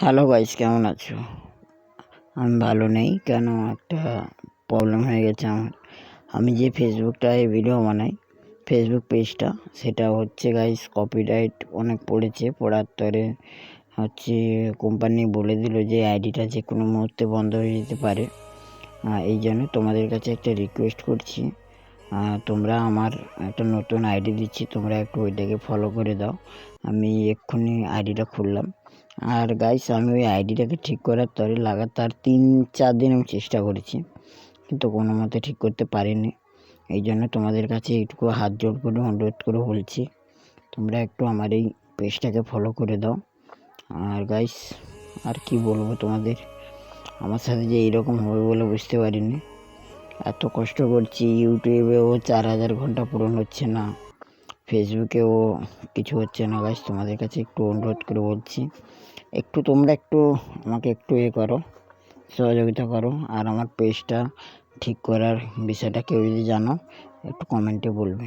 Hello guys, কেমন আছো? আমি ভালো নেই, কেন? একটা প্রবলেম হয়ে গেছে আমার। আমি যে ফেসবুকটায় ভিডিও বানাই ফেসবুক পেজটা সেটা হচ্ছে গাইস কপিরাইট অনেক পড়েছে। পড়ার তরে হচ্ছে কোম্পানি বলে দিল যে আইডিটা যে কোনো মুহূর্তে বন্ধ হয়ে যেতে পারে। এই জন্য তোমাদের কাছে একটা রিকোয়েস্ট করছি। তোমরা আমার একটা নতুন আইডি দিচ্ছি, তোমরা একটু ওইটাকে ফলো করে দাও। আমি এক্ষুনি আইডিটা খুললাম। আর গাইস আমি ওই আইডিটাকে ঠিক করার তরে লাগাতার তিন, চার দিন আমি চেষ্টা করেছি, কিন্তু কোনো মতে ঠিক করতে পারিনি। এই জন্য তোমাদের কাছে এইটুকু হাত জোর করে অনুরোধ করে বলছি, তোমরা একটু আমার এই পেজটাকে ফলো করে দাও। আর গাইস আর কি বলব তোমাদের? আমার সাথে যে এইরকম হবে বলে বুঝতে পারিনি। এত কষ্ট করছি ইউটিউবেও চার হাজার ঘণ্টা পূরণ হচ্ছে না। ফেসবুকেও কিছু হচ্ছে না গাছ তোমাদের কাছে একটু অনুরোধ করে বলছি। একটু তোমরা একটু আমাকে একটু এ করো, সহযোগিতা করো, আর আমার পেজটা ঠিক করার বিষয়টা কেউ যদি জানো, একটু কমেন্টে বলবে।